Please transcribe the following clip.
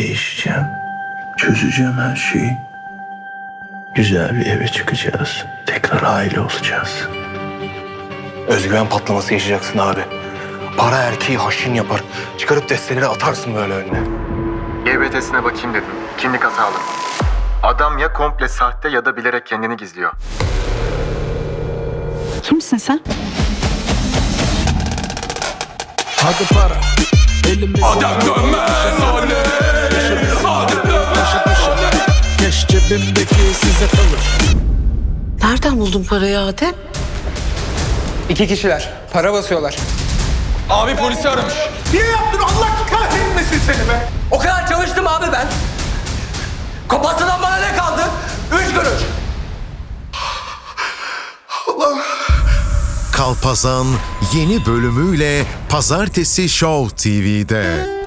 Değişeceğim. Çözeceğim her şeyi. Güzel bir eve çıkacağız. Tekrar aile olacağız. Özgüven patlaması yaşayacaksın abi. Para erkeği haşin yapar. Çıkarıp desteleri atarsın böyle önüne. GBT'sine bakayım dedim. Kimlik hatalı. Adam ya komple sahte ya da bilerek kendini gizliyor. Kimsin sen? Hadi para Elimiz Adam Keş cebimdeki size kalır Nereden buldun parayı Adem? İki kişiler. Para basıyorlar. Abi polisi aramış. Niye yaptın Allah kahretmesin seni be? O kadar çalıştım abi ben. Kopasından bana ne kaldı? Üç kuruş. Kalpazan yeni bölümüyle Pazartesi Show TV'de.